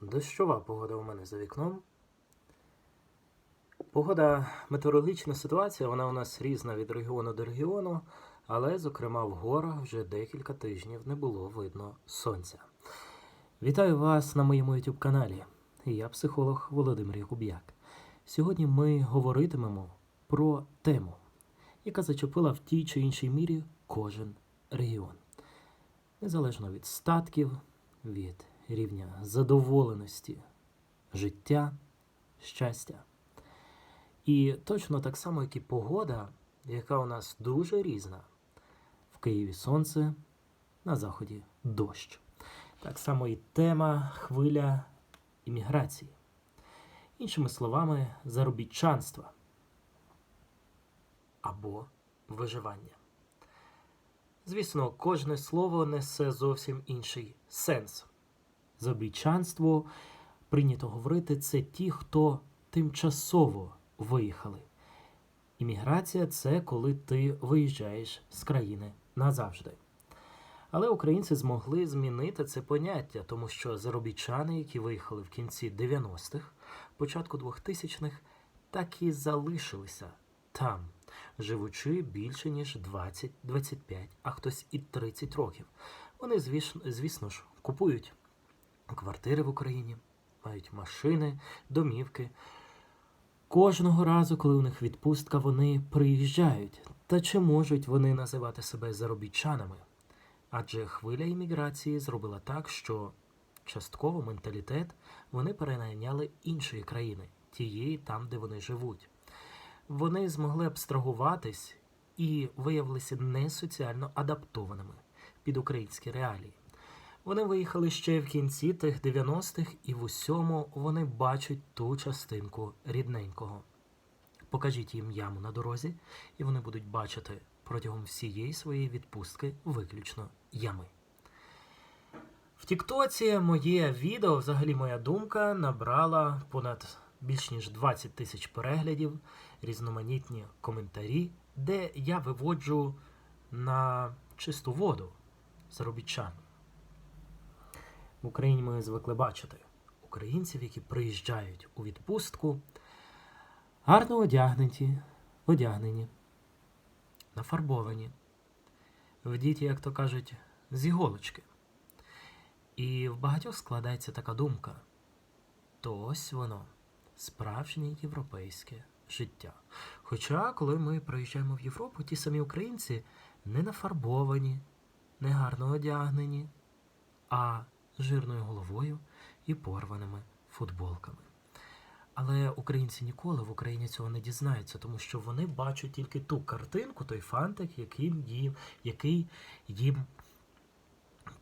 Дощова погода у мене за вікном. Погода, метеорологічна ситуація, вона у нас різна від регіону до регіону, але, зокрема, в горах вже декілька тижнів не було видно сонця. Вітаю вас на моєму YouTube каналі. Я психолог Володимир Якуб'як. Сьогодні ми говоритимемо про тему, яка зачепила в тій чи іншій мірі кожен регіон. Незалежно від статків, від рівня задоволеності, життя, щастя. І точно так само, як і погода, яка у нас дуже різна. В Києві сонце, на заході дощ. Так само і тема хвиля імміграції. Іншими словами, заробітчанства або виживання. Звісно, кожне слово несе зовсім інший сенс. Заробітчанство, прийнято говорити, це ті, хто тимчасово виїхали. Імміграція це коли ти виїжджаєш з країни назавжди. Але українці змогли змінити це поняття, тому що заробітчани, які виїхали в кінці 90-х, початку 2000-х, так і залишилися там, живучи більше ніж 20-25, а хтось і 30 років. Вони, звісно ж, купують квартири в Україні, мають машини, домівки. Кожного разу, коли у них відпустка, вони приїжджають. Та чи можуть вони називати себе заробітчанами? Адже хвиля імміграції зробила так, що частково менталітет вони перейняли іншої країни, тієї там, де вони живуть. Вони змогли абстрагуватись і виявилися не соціально адаптованими під українські реалії. Вони виїхали ще в кінці тих 90-х, і в усьому вони бачать ту частинку рідненького. Покажіть їм яму на дорозі, і вони будуть бачити протягом всієї своєї відпустки виключно ями. В Тіктоці моє відео, взагалі моя думка, набрала понад більш ніж 20 тисяч переглядів, різноманітні коментарі, де я виводжу на чисту воду заробітчан. В Україні ми звикли бачити українців, які приїжджають у відпустку, гарно одягнені, одягнені, нафарбовані, вдіті, як то кажуть, з іголочки. І в багатьох складається така думка: то ось воно, справжнє європейське життя. Хоча, коли ми приїжджаємо в Європу, ті самі українці не нафарбовані, не гарно одягнені, а жирною головою і порваними футболками. Але українці ніколи в Україні цього не дізнаються, тому що вони бачать тільки ту картинку, той фантик, яким їм, який їм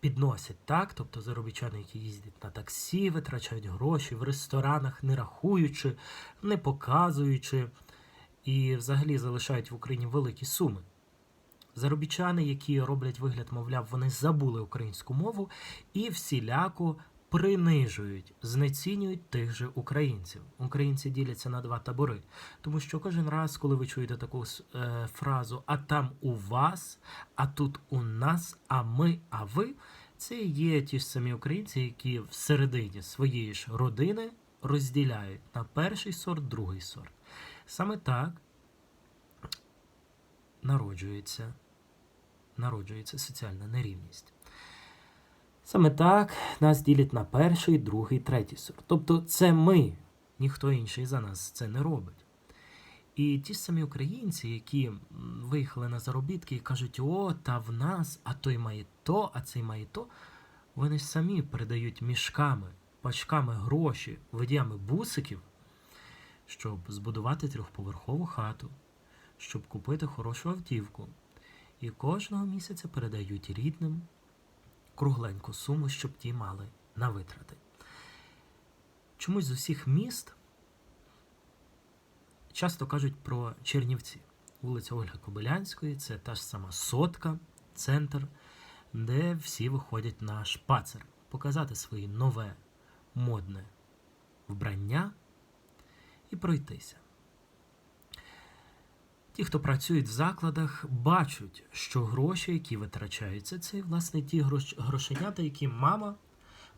підносять. Так? Тобто заробітчани, які їздять на таксі, витрачають гроші в ресторанах, не рахуючи, не показуючи, і взагалі залишають в Україні великі суми. Заробітчани, які роблять вигляд, мовляв, вони забули українську мову і всіляко принижують, знецінюють тих же українців. Українці діляться на два табори. Тому що кожен раз, коли ви чуєте таку е, фразу А там у вас, а тут у нас, а ми, а ви, це є ті ж самі українці, які всередині своєї ж родини розділяють на перший сорт, другий сорт. Саме так народжується народжується соціальна нерівність. Саме так нас ділять на перший, другий, третій сорт. Тобто це ми, ніхто інший за нас це не робить. І ті ж самі українці, які виїхали на заробітки і кажуть, о, та в нас, а той має то, а цей має то, вони ж самі передають мішками, пачками гроші, водіями бусиків, щоб збудувати трьохповерхову хату, щоб купити хорошу автівку, і кожного місяця передають рідним кругленьку суму, щоб ті мали на витрати. Чомусь з усіх міст часто кажуть про Чернівці. Вулиця Ольги Кобилянської, це та ж сама сотка, центр, де всі виходять на шпацер, показати своє нове модне вбрання і пройтися. Ті, хто працюють в закладах, бачать, що гроші, які витрачаються, це власне ті грош- грошенята, які мама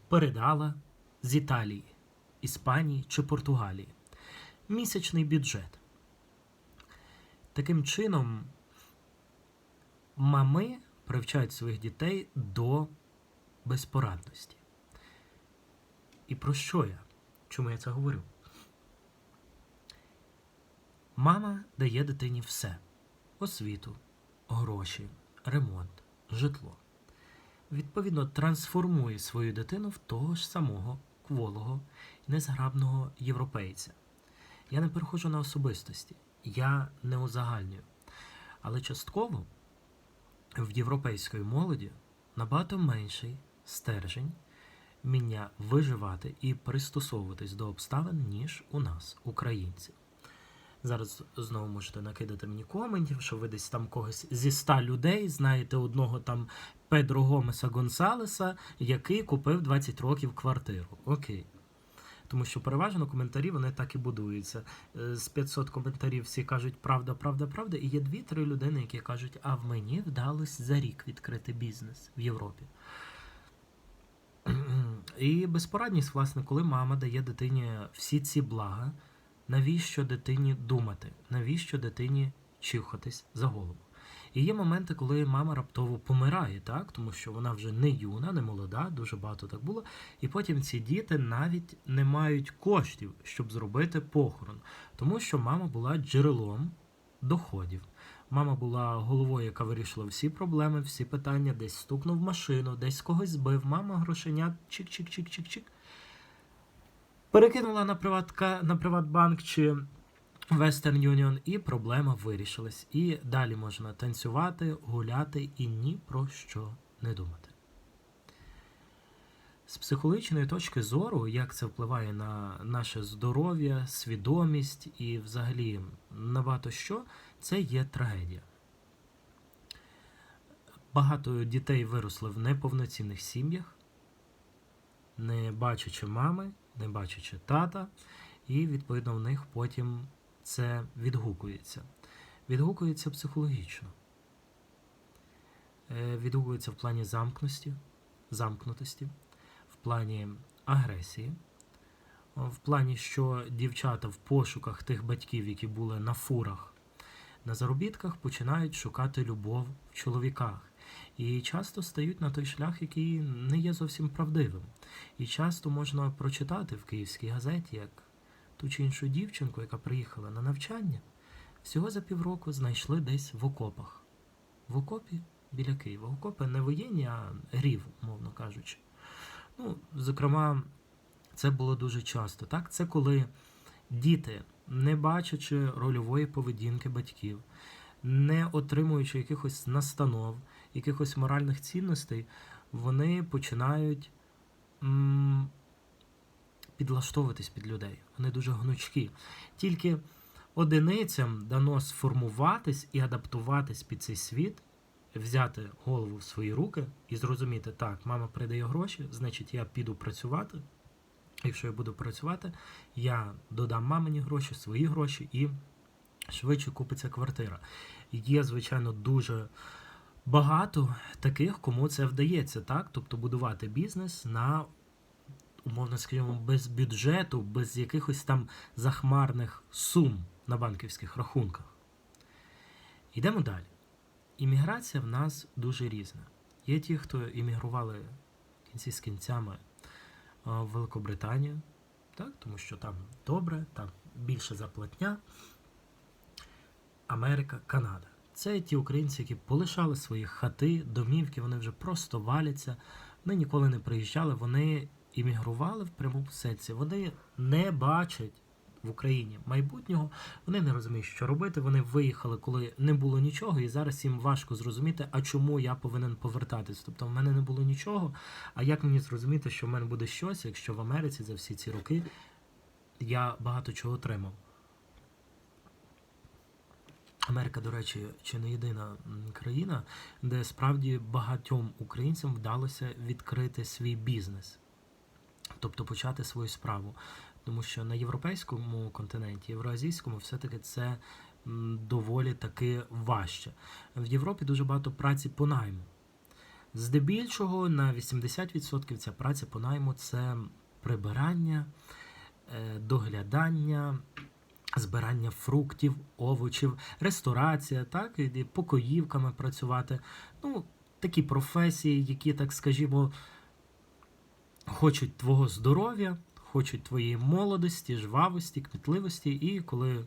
передала з Італії, Іспанії чи Португалії. Місячний бюджет. Таким чином, мами привчають своїх дітей до безпорадності. І про що я? Чому я це говорю? Мама дає дитині все: освіту, гроші, ремонт, житло. Відповідно, трансформує свою дитину в того ж самого кволого, незграбного європейця. Я не переходжу на особистості, я не узагальнюю. Але частково в європейської молоді набагато менший стержень вміння виживати і пристосовуватись до обставин, ніж у нас, українців. Зараз знову можете накидати мені коментів, що ви десь там когось зі ста людей знаєте одного там Педро Гомеса Гонсалеса, який купив 20 років квартиру. Окей. Тому що переважно коментарі вони так і будуються. Е, З 500 коментарів всі кажуть правда, правда, правда. І є дві-три людини, які кажуть, а в мені вдалося за рік відкрити бізнес в Європі. І безпорадність, власне, коли мама дає дитині всі ці блага, навіщо дитині думати, навіщо дитині чихатись за голову. І є моменти, коли мама раптово помирає, так? тому що вона вже не юна, не молода, дуже багато так було. І потім ці діти навіть не мають коштів, щоб зробити похорон, тому що мама була джерелом доходів. Мама була головою, яка вирішила всі проблеми, всі питання, десь стукнув машину, десь когось збив. Мама грошенят чик-чик-чик-чик-чик. Перекинула на, приватка, на Приватбанк чи Western Union, і проблема вирішилась. І далі можна танцювати, гуляти і ні про що не думати. З психологічної точки зору, як це впливає на наше здоров'я, свідомість і взагалі на багато що, це є трагедія. Багато дітей виросли в неповноцінних сім'ях, не бачачи мами, не бачачи тата, і, відповідно, в них потім це відгукується. Відгукується психологічно. Е, Відгукується в плані замкності, замкнутості, в плані агресії, в плані, що дівчата в пошуках тих батьків, які були на фурах, на заробітках, починають шукати любов в чоловіках. І часто стають на той шлях, який не є зовсім правдивим. І часто можна прочитати в київській газеті, як ту чи іншу дівчинку, яка приїхала на навчання, всього за півроку знайшли десь в окопах. В окопі біля Києва. Окопи не воєнні, а грів, мовно кажучи. Ну, зокрема, це було дуже часто. Так? Це коли діти, не бачачи рольової поведінки батьків, не отримуючи якихось настанов, якихось моральних цінностей, вони починають м, підлаштовуватись під людей. Вони дуже гнучкі. Тільки одиницям дано сформуватись і адаптуватись під цей світ, взяти голову в свої руки і зрозуміти, так, мама придає гроші, значить я піду працювати. Якщо я буду працювати, я додам мамині гроші, свої гроші і швидше купиться квартира. Є, звичайно, дуже багато таких, кому це вдається, так? Тобто будувати бізнес на, умовно скажімо, без бюджету, без якихось там захмарних сум на банківських рахунках. Йдемо далі. Імміграція в нас дуже різна. Є ті, хто іммігрували в кінці з кінцями в Великобританію, так? тому що там добре, там більше зарплатня. Америка, Канада. Це ті українці, які полишали свої хати, домівки, вони вже просто валяться. Вони ніколи не приїжджали, вони іммігрували в прямому сенсі. Вони не бачать в Україні майбутнього, вони не розуміють, що робити. Вони виїхали, коли не було нічого, і зараз їм важко зрозуміти, а чому я повинен повертатись. Тобто в мене не було нічого. А як мені зрозуміти, що в мене буде щось, якщо в Америці за всі ці роки я багато чого отримав? Америка, до речі, чи не єдина країна, де справді багатьом українцям вдалося відкрити свій бізнес, тобто почати свою справу. Тому що на європейському континенті, євроазійському, все-таки це доволі таки важче. В Європі дуже багато праці по найму. Здебільшого на 80% ця праця по найму це прибирання, е, доглядання, збирання фруктів, овочів, ресторація, так, і покоївками працювати. Ну, такі професії, які, так скажімо, хочуть твого здоров'я, хочуть твоєї молодості, жвавості, кмітливості, і коли е,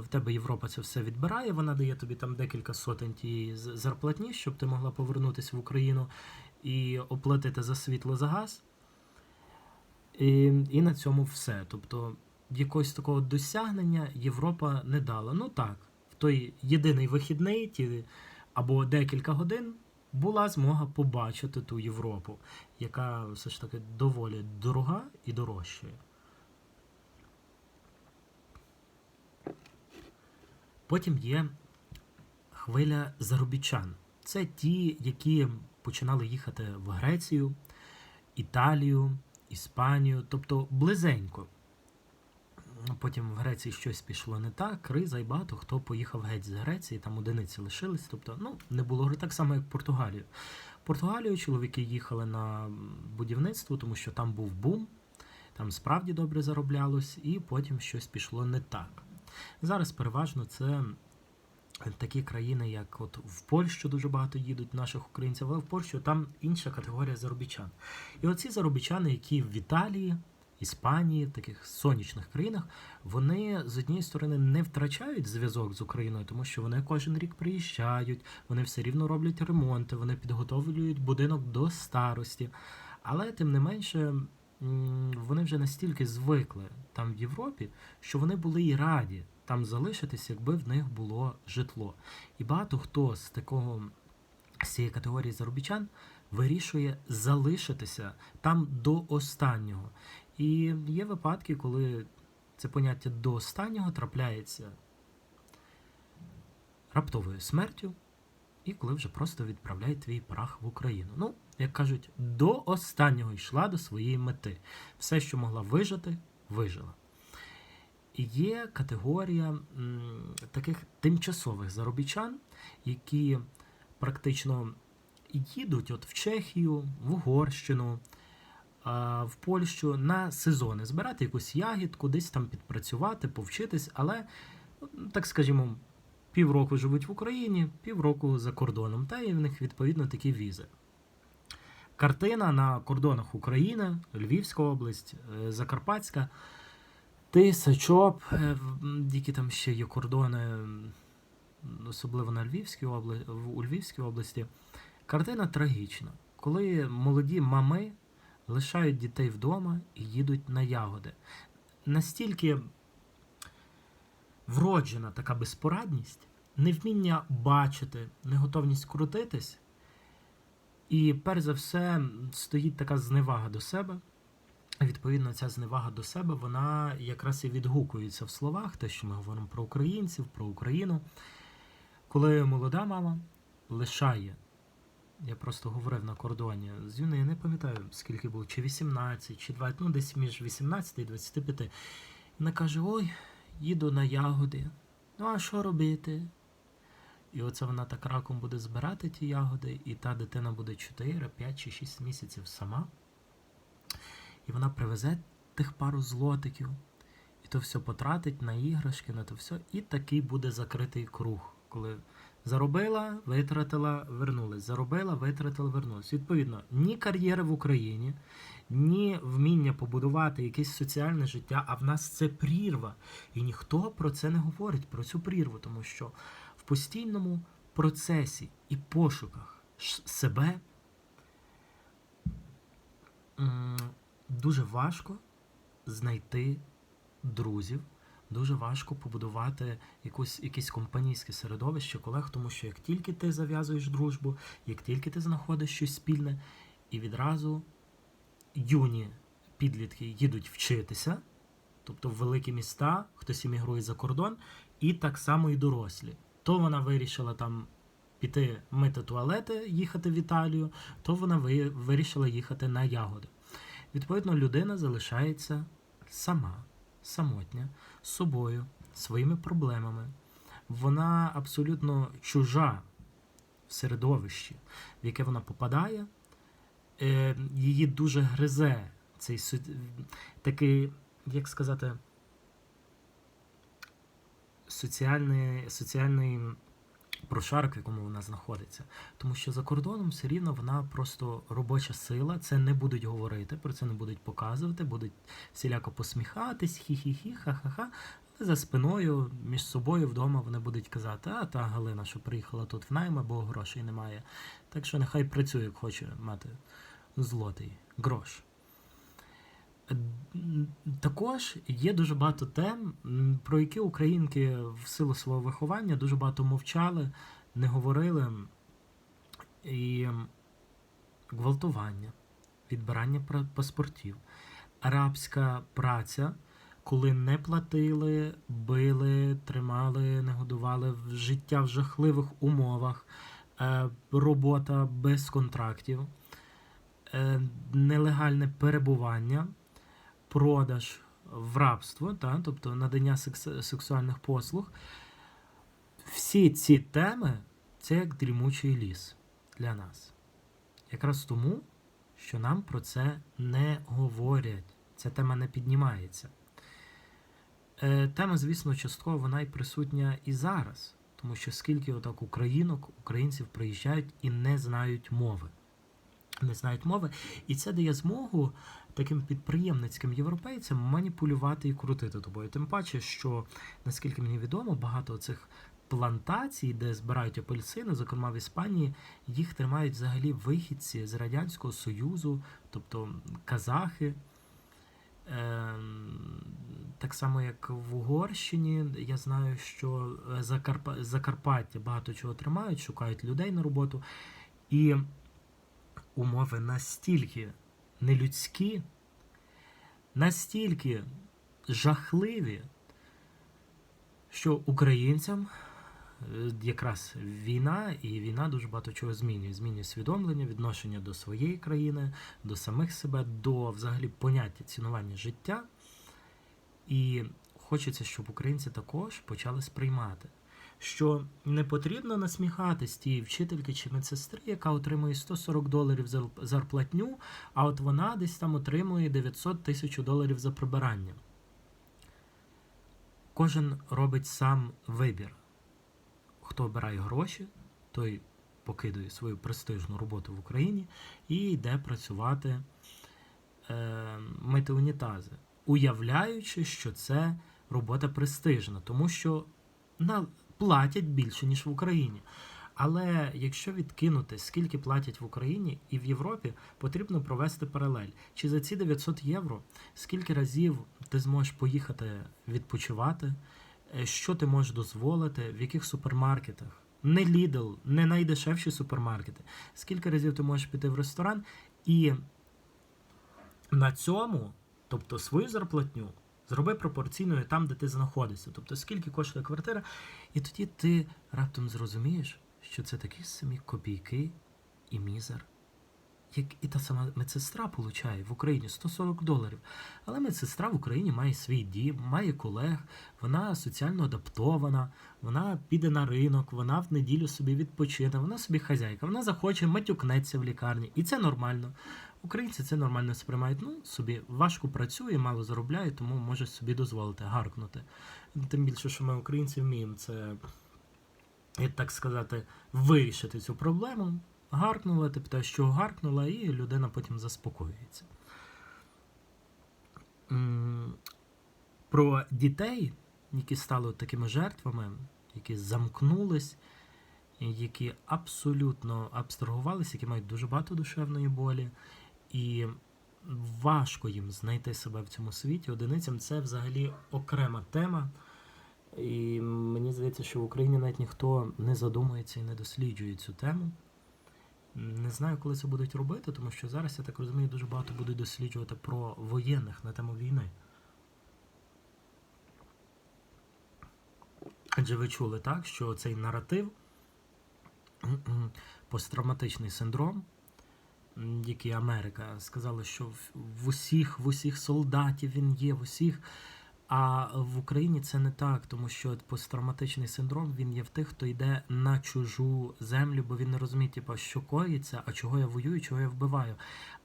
в тебе Європа це все відбирає, вона дає тобі там декілька сотень тієї зарплатні, щоб ти могла повернутися в Україну і оплатити за світло за газ. І, і на цьому все. Тобто якогось такого досягнення Європа не дала. Ну так, в той єдиний вихідний ті, або декілька годин була змога побачити ту Європу, яка все ж таки доволі дорога і дорожчає. Потім є хвиля заробітчан. Це ті, які починали їхати в Грецію, Італію, Іспанію, тобто близенько. Потім в Греції щось пішло не так, криза, і багато хто поїхав геть з Греції, там одиниці лишились. Тобто, ну, не було так само, як в Португалію. В Португалію чоловіки їхали на будівництво, тому що там був бум, там справді добре зароблялось, і потім щось пішло не так. Зараз переважно це такі країни, як от в Польщу дуже багато їдуть наших українців, але в Польщу там інша категорія заробітчан. І оці заробітчани, які в Італії, Іспанії, таких сонячних країнах, вони з однієї сторони не втрачають зв'язок з Україною, тому що вони кожен рік приїжджають, вони все рівно роблять ремонти, вони підготовлюють будинок до старості. Але тим не менше, вони вже настільки звикли там в Європі, що вони були і раді там залишитись, якби в них було житло. І багато хто з такого з цієї категорії заробітчан вирішує залишитися там до останнього. І є випадки, коли це поняття до останнього трапляється раптовою смертю, і коли вже просто відправляють твій прах в Україну. Ну, як кажуть, до останнього йшла до своєї мети. Все, що могла вижити, вижила. Є категорія м, таких тимчасових заробітчан, які практично їдуть от в Чехію, в Угорщину, в Польщу на сезони, збирати якусь ягідку, десь там підпрацювати, повчитись, але, так скажімо, півроку живуть в Україні, півроку за кордоном, та і в них відповідно такі візи. Картина на кордонах України, Львівська область, е, Закарпатська, Тисачоп, е, які там ще є кордони, особливо на Львівській області, у Львівській області. Картина трагічна, коли молоді мами лишають дітей вдома і їдуть на ягоди. Настільки вроджена така безпорадність, невміння бачити, неготовність крутитись, і перш за все стоїть така зневага до себе. Відповідно, ця зневага до себе, вона якраз і відгукується в словах, те, що ми говоримо про українців, про Україну. Коли молода мама лишає, я просто говорив на кордоні з юни, я не пам'ятаю, скільки було, чи 18, чи 20, ну десь між 18 і 25. Вона каже: Ой, їду на ягоди. Ну, а що робити? І оце вона так раком буде збирати ті ягоди, і та дитина буде 4, 5 чи 6 місяців сама. І вона привезе тих пару злотиків, і то все потратить на іграшки, на то все, і такий буде закритий круг, коли заробила, витратила, вернулась, заробила, витратила, вернулась. Відповідно, ні кар'єри в Україні, ні вміння побудувати якесь соціальне життя, а в нас це прірва. І ніхто про це не говорить, про цю прірву, тому що в постійному процесі і пошуках себе дуже важко знайти друзів, дуже важко побудувати якусь, якесь компанійське середовище колег, тому що як тільки ти зав'язуєш дружбу, як тільки ти знаходиш щось спільне, і відразу юні підлітки їдуть вчитися, тобто в великі міста, хтось іммігрує за кордон, і так само і дорослі. То вона вирішила там піти мити туалети, їхати в Італію, то вона ви- вирішила їхати на ягоди. Відповідно, людина залишається сама, самотня, з собою, своїми проблемами. Вона абсолютно чужа в середовищі, в яке вона попадає. Е, її дуже гризе цей такий, як сказати, соціальний, соціальний прошарок, в якому вона знаходиться. Тому що за кордоном все рівно вона просто робоча сила. Це не будуть говорити, про це не будуть показувати, будуть всіляко посміхатись, хі-хі-хі, ха-ха-ха. За спиною між собою вдома вони будуть казати, а та Галина, що приїхала тут в найм, бо грошей немає. Так що нехай працює, як хоче мати злотий грош. Також є дуже багато тем, про які українки в силу свого виховання дуже багато мовчали, не говорили. І гвалтування, відбирання паспортів, арабська праця, коли не платили, били, тримали, не годували життя в жахливих умовах, е, робота без контрактів, е, нелегальне перебування, продаж в рабство, та, тобто надання секс- сексуальних послуг. Всі ці теми це як дрімучий ліс для нас. Якраз тому, що нам про це не говорять. Ця тема не піднімається. Е, тема, звісно, частково вона і присутня і зараз, тому що скільки отак українок, українців приїжджають і не знають мови. Не знають мови, і це дає змогу таким підприємницьким європейцям маніпулювати і крутити тобою. Тим паче, що наскільки мені відомо, багато цих плантацій, де збирають апельсини, зокрема в Іспанії, їх тримають взагалі вихідці з Радянського Союзу, тобто казахи. Ем, Так само, як в Угорщині, я знаю, що е, Закарпа... Закарпаття багато чого тримають, шукають людей на роботу. І умови настільки нелюдські, настільки жахливі, що українцям е, якраз війна, і війна дуже багато чого змінює. Змінює свідомлення, відношення до своєї країни, до самих себе, до взагалі поняття цінування життя. І хочеться, щоб українці також почали сприймати, що не потрібно насміхатись тієї вчительки чи медсестри, яка отримує 140 доларів за зарплатню, а от вона десь там отримує 900 тисяч доларів за прибирання. Кожен робить сам вибір. Хто обирає гроші, той покидує свою престижну роботу в Україні і йде працювати, е, мити унітази, уявляючи, що це робота престижна, тому що на, платять більше, ніж в Україні. Але якщо відкинути, скільки платять в Україні і в Європі, потрібно провести паралель. Чи за ці 900 євро скільки разів ти зможеш поїхати відпочивати, е, що ти можеш дозволити, в яких супермаркетах? Не Lidl, не найдешевші супермаркети. Скільки разів ти можеш піти в ресторан і на цьому, тобто свою зарплатню, зроби пропорційною там, де ти знаходишся. Тобто, скільки коштує квартира, і тоді ти раптом зрозумієш, що це такі самі копійки і мізер. Як і та сама медсестра получає в Україні 140 доларів. Але медсестра в Україні має свій дім, має колег, вона соціально адаптована, вона піде на ринок, вона в неділю собі відпочине, вона собі хазяйка, вона захоче, матюкнеться в лікарні. І це нормально. Українці це нормально сприймають. Ну, собі важко працює, мало заробляє, тому може собі дозволити гаркнути. Тим більше, що ми українці вміємо це, як так сказати, вирішити цю проблему. Гаркнула, ти питаєш, що гаркнула, і людина потім заспокоюється. Про дітей, які стали такими жертвами, які замкнулись, які абсолютно абстрагувалися, які мають дуже багато душевної болі, і важко їм знайти себе в цьому світі. Одиницям це взагалі окрема тема. І мені здається, що в Україні навіть ніхто не задумується і не досліджує цю тему. Не знаю, коли це будуть робити, тому що зараз, я так розумію, дуже багато будуть досліджувати про воєнних на тему війни. Адже ви чули так, що цей наратив, посттравматичний синдром, який Америка сказала, що в- усіх, в усіх солдатів він є, в усіх. А в Україні це не так, тому що посттравматичний синдром він є в тих, хто йде на чужу землю, бо він не розуміє, типу, що коїться, а чого я воюю, чого я вбиваю.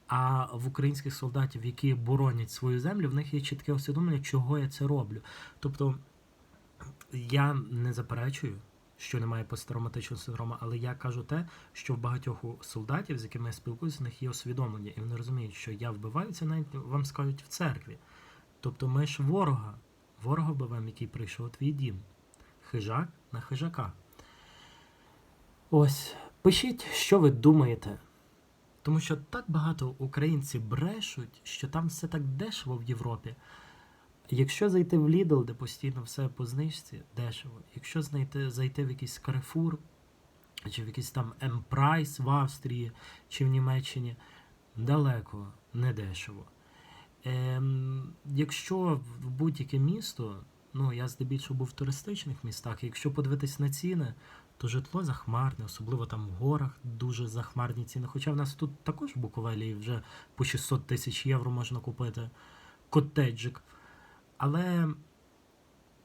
А в українських солдатів, які боронять свою землю, в них є чітке усвідомлення, чого я це роблю. Тобто я не заперечую, що немає посттравматичного синдрому, але я кажу те, що в багатьох солдатів, з якими я спілкуюся, в них є усвідомлення, і вони розуміють, що я вбиваю це навіть вам скажуть в церкві. Тобто ми ж ворога, ворога вбиваємо, який прийшов твій дім. Хижак на хижака. Ось, пишіть, що ви думаєте. Тому що так багато українців брешуть, що там все так дешево в Європі. Якщо зайти в Lidl, де постійно все по знижці, дешево. Якщо знайти, зайти в якийсь Carrefour, чи в якийсь там M-Price в Австрії, чи в Німеччині, далеко не дешево. Ем, якщо в будь-яке місто, ну я здебільшого був в туристичних містах, якщо подивитись на ціни, то житло захмарне, особливо там в горах дуже захмарні ціни. Хоча в нас тут також в Буковелі вже по 600 тисяч євро можна купити котеджик. Але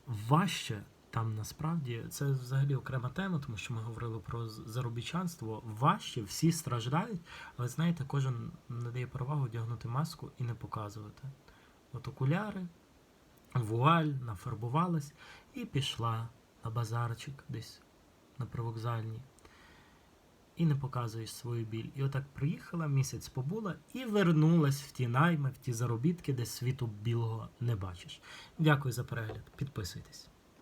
важче там насправді це взагалі окрема тема, тому що ми говорили про заробітчанство. Важче, всі страждають, але знаєте, кожен надає перевагу одягнути маску і не показувати. От окуляри, вуаль, нафарбувалась і пішла на базарчик десь на привокзальній. І не показуєш свою біль. І отак приїхала, місяць побула і вернулась в ті найми, в ті заробітки, де світу білого не бачиш. Дякую за перегляд. Підписуйтесь.